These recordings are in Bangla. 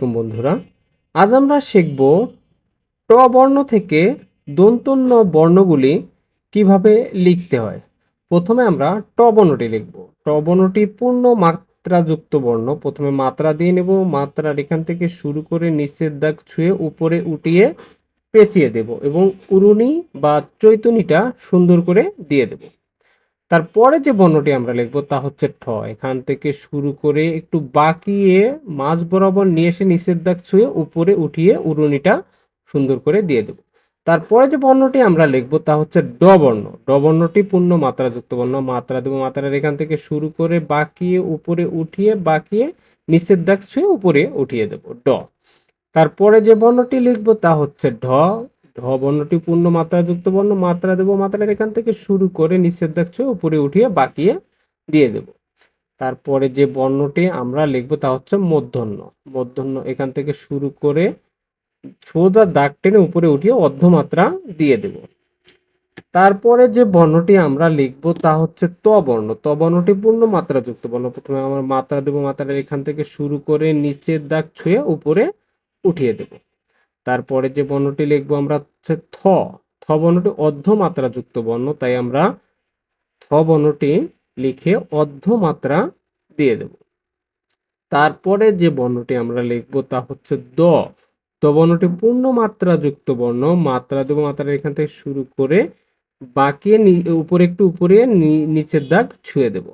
বন্ধুরা। আজ আমরা শিখব ট বর্ণ থেকে দন্তন্য বর্ণগুলি কীভাবে লিখতে হয়। প্রথমে আমরা ট বর্ণটি লিখব। ট বর্ণটি পূর্ণ মাত্রাযুক্ত বর্ণ। প্রথমে মাত্রা দিয়ে নেব। মাত্রার এখান থেকে শুরু করে নিচের দাগ ছুঁয়ে উপরে উঠিয়ে পেঁচিয়ে দেব এবং উরুনি বা চৈতনিটা সুন্দর করে দিয়ে দেব। তারপরে যে বর্ণটি আমরা লিখব তা হচ্ছে ঠ। এখান থেকে শুরু করে একটু বাঁকিয়ে মাঝ বরাবর নিয়ে এসে নিচের দাগ ছুঁয়ে উপরে উঠিয়ে উড়ুনিটা সুন্দর করে দিয়ে দেব। তারপরে যে বর্ণটি আমরা লিখব তা হচ্ছে ড বর্ণ। ড বর্ণটি পূর্ণ মাত্রাযুক্ত বর্ণ। মাত্রা দেব মাত্রার এখান থেকে শুরু করে বাঁকিয়ে উপরে উঠিয়ে বাঁকিয়ে নিচের দাগ ছুঁয়ে উপরে উঠিয়ে দেব ড। তারপরে যে বর্ণটি লিখব তা হচ্ছে ঢ। বর্ণটি পূর্ণ মাত্রাযুক্ত বর্ণ, মাত্রা দেব মাত্রার এখান থেকে শুরু করে নিচের দাগ ছুঁয়ে উপরে উঠিয়ে বাঁকিয়ে দিয়ে দেব। তারপরে যে বর্ণটি আমরা লিখব তা হচ্ছে মধ্যন্য মধ্যন্য এখান থেকে শুরু করে সোজা দাগ টেনে উপরে উঠিয়ে অর্ধমাত্রা দিয়ে দেব। তারপরে যে বর্ণটি আমরা লিখব তা হচ্ছে ত বর্ণ ত বর্ণটি পূর্ণ মাত্রাযুক্ত বর্ণ। প্রথমে আমরা মাত্রা দেব মাত্রার এখান থেকে শুরু করে নিচের দাগ ছুঁয়ে উপরে উঠিয়ে দেব। তারপরে যে বর্ণটি লিখব আমরা হচ্ছে থ। থ বর্ণটি অর্ধমাত্রাযুক্ত বর্ণ, তাই আমরা থ বর্ণটি লিখে অর্ধমাত্রা দিয়ে দেব। তারপরে যে বর্ণটি আমরা লিখব তা হচ্ছে দ। দ বর্ণটি পূর্ণ মাত্রাযুক্ত বর্ণ, মাত্রা দেব মাত্রার এখান থেকে শুরু করে বাঁকিয়ে নি- উপরে একটু উপরে নিচের দাগ ছুঁয়ে দেব।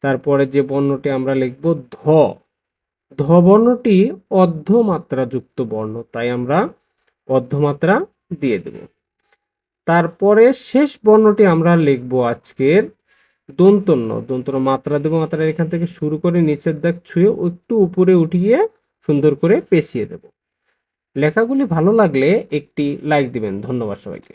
তারপরে যে বর্ণটি আমরা লিখব ধ। ধ বর্ণটি অর্ধমাত্রাযুক্ত বর্ণ, তাই আমরা অর্ধমাত্রা দিয়ে দেব। তারপরে শেষ বর্ণটি আমরা লিখব আজকের দন্তন্য। দন্তন্য মাত্রা দেব মাত্রার এখান থেকে শুরু করে নিচের দাগ ছুঁয়ে একটু উপরে উঠিয়ে সুন্দর করে পেঁচিয়ে দেব। লেখাগুলি ভালো লাগলে একটি লাইক দিবেন। ধন্যবাদ সবাইকে।